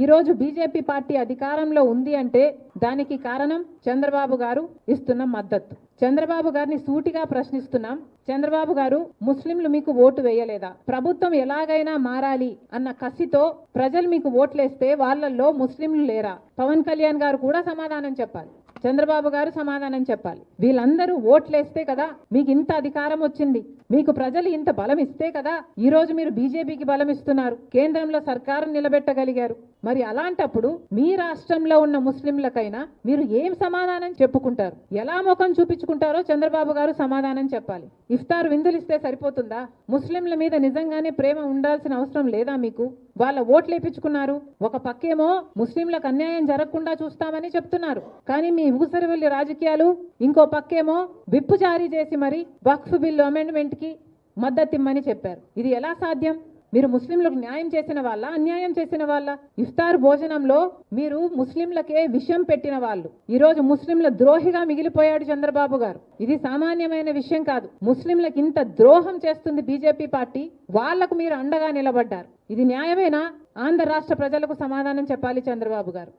ఈరోజు BJP party అధికారంలో ఉంది అంటే దానికి కారణం చంద్రబాబు గారు ఇస్తున్న మద్దతు. చంద్రబాబు గారిని సూటిగా ప్రశ్నిస్తున్నాం. చంద్రబాబు గారు ముస్లింలు మీకు ఓటు వేయలేదా? ప్రభుత్వం ఎలాగైనా మారాలి అన్న కసితో ప్రజలు మీకు ఓట్లేస్తే వాళ్ళల్లో ముస్లింలు లేరా? పవన్ కళ్యాణ్ గారు కూడా సమాధానం చెప్పాలి. చంద్రబాబు గారు సమాధానం చెప్పాలి. వీళ్ళందరూ ఓట్లేస్తే కదా మీకు ఇంత అధికారం వచ్చింది. మీకు ప్రజలు ఇంత బలం ఇస్తే కదా ఈ రోజు మీరు బీజేపీకి బలం ఇస్తున్నారు. కేంద్రంలో సర్కారం నిలబెట్టగలిగారు. మరి అలాంటప్పుడు మీ రాష్ట్రంలో ఉన్న ముస్లింలకైనా మీరు ఏం సమాధానం చెప్పుకుంటారు? ఎలా ముఖం చూపించుకుంటారో చంద్రబాబు గారు సమాధానం చెప్పాలి. ఇఫ్తార్ విందులు ఇస్తే సరిపోతుందా? ముస్లింల మీద నిజంగానే ప్రేమ ఉండాల్సిన అవసరం లేదా మీకు? వాళ్ళ ఓట్లు వేపించుకున్నారు. ఒక పక్కేమో ముస్లింలకు అన్యాయం జరగకుండా చూస్తామని చెప్తున్నారు. కానీ మీ ఊసరవెల్లి రాజకీయాలు ఇంకో పక్కేమో విప్పు జారీ చేసి మరి వక్ఫ్ బిల్లు అమెండ్మెంట్కి మద్దతిమ్మని చెప్పారు. ఇది ఎలా సాధ్యం? మీరు ముస్లింలకు న్యాయం చేసిన వాళ్ళ అన్యాయం చేసిన వాళ్ళ? ఇఫ్తార్ భోజనంలో మీరు ముస్లింలకే విషయం పెట్టిన వాళ్ళు. ఈ రోజు ముస్లింల ద్రోహిగా మిగిలిపోయాడు చంద్రబాబు గారు. ఇది సామాన్యమైన విషయం కాదు. ముస్లింలకు ఇంత ద్రోహం చేస్తుంది బీజేపీ పార్టీ వాళ్ళకు మీరు అండగా నిలబడ్డారు. ఇది న్యాయమేనా? ఆంధ్ర రాష్ట్ర ప్రజలకు సమాధానం చెప్పాలి చంద్రబాబు గారు.